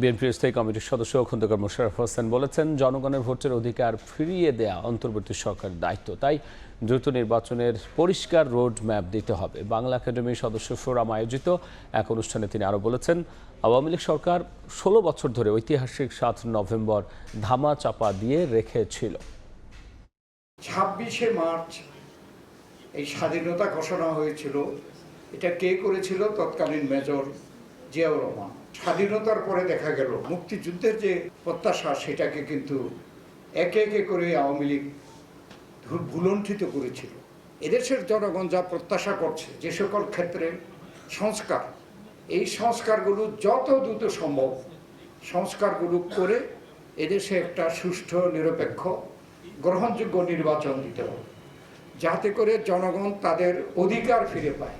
বিএনপির স্থায়ী কমিটির সদস্য খন্দকার মোশাররফ হোসেন বলেছেন, জনগণের ভোটের অধিকার ফিরিয়ে দেয়া অন্তর্বর্তী সরকারের দায়িত্ব। তাই দ্রুত নির্বাচনের পরিষ্কার রোড ম্যাপ দিতে হবে। বাংলা একাডেমির সদস্য ফোরাম আয়োজিত এক অনুষ্ঠানে তিনি আরও বলেছেন, আওয়ামী লীগ সরকার ষোলো বছর ধরে ঐতিহাসিক সাত নভেম্বর ধামা চাপা দিয়ে রেখেছিল। ছাব্বিশে মার্চ এই স্বাধীনতা ঘোষণা হয়েছিল। এটা কে করেছিল? তৎকালীন মেজর জিয়াউর রহমান। স্বাধীনতার পরে দেখা গেল, মুক্তিযুদ্ধের যে প্রত্যাশা সেটাকে কিন্তু একে একে করে আওয়ামী লীগ ভুলণ্ঠিত করেছিল। এদেশের জনগণ যা প্রত্যাশা করছে, যে সকল ক্ষেত্রে সংস্কার, এই সংস্কারগুলো যত দ্রুত সম্ভব সংস্কারগুলো করে এদেশে একটা সুষ্ঠু, নিরপেক্ষ, গ্রহণযোগ্য নির্বাচন দিতে হবে, যাতে করে জনগণ তাদের অধিকার ফিরে পায়।